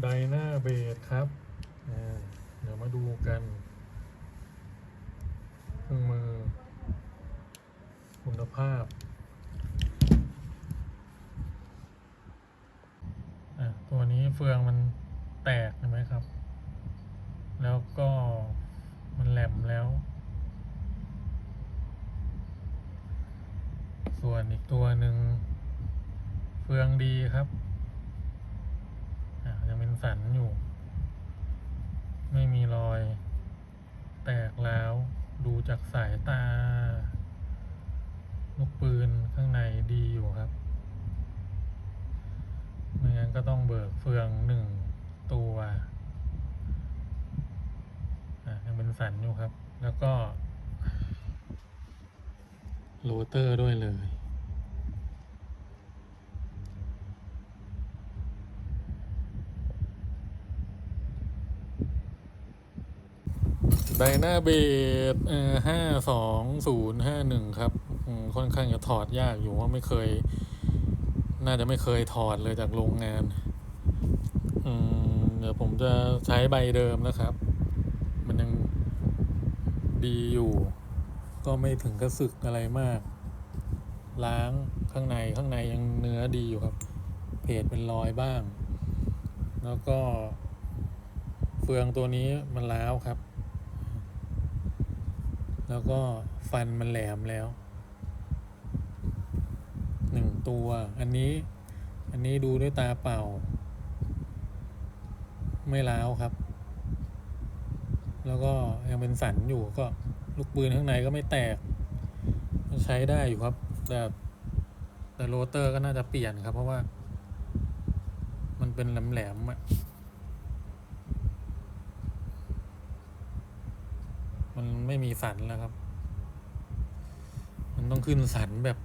ไดนาเบสครับ เดี๋ยวมาดูกันเครื่องมือ คุณภาพอะตัวนี้เฟืองมันแตกใช่ไหมครับ แล้วก็มันแหลมแล้ว ส่วนอีกตัวหนึ่งเฟืองดีครับ สันอยู่ ไม่มีรอย แตกแล้วดูจากสายตา ลูกปืนข้างในดีอยู่ครับไม่งั้นก็ต้องเบิกเฟืองหนึ่งตัวยังเป็นสันอยู่ครับ แล้วก็ โรเตอร์ด้วยเลย ไดนาเบสเอ่อห้าสองศูนย์ห้าหนึ่งครับค่อนข้างจะถอดยากอยู่ว่าไม่เคย น่าจะไม่เคยถอดเลยจากโรงงาน อืม เดี๋ยวผมจะใช้ใบเดิมนะครับ มันยังดีอยู่ ก็ไม่ถึงกระสึกอะไรมาก ล้างข้างในข้างในยังเนื้อดีอยู่ครับ เพจเป็นรอยบ้าง แล้วก็ เฟืองตัวนี้มันล้าวครับ แล้วก็ฟันมันแหลมแล้วหนึ่งตัว อันนี้อันนี้ดูด้วยตาเปล่า ไม่ล้าวครับ แล้วก็ยังเป็นสันอยู่ก็ลูกปืนข้างในก็ไม่แตกใช้ได้อยู่ครับ แต่แต่โรเตอร์ก็น่าจะเปลี่ยนครับ เพราะว่า มันเป็นแหลมๆอะ มันไม่มีสันแล้วครับ มันต้องขึ้นสันแบบ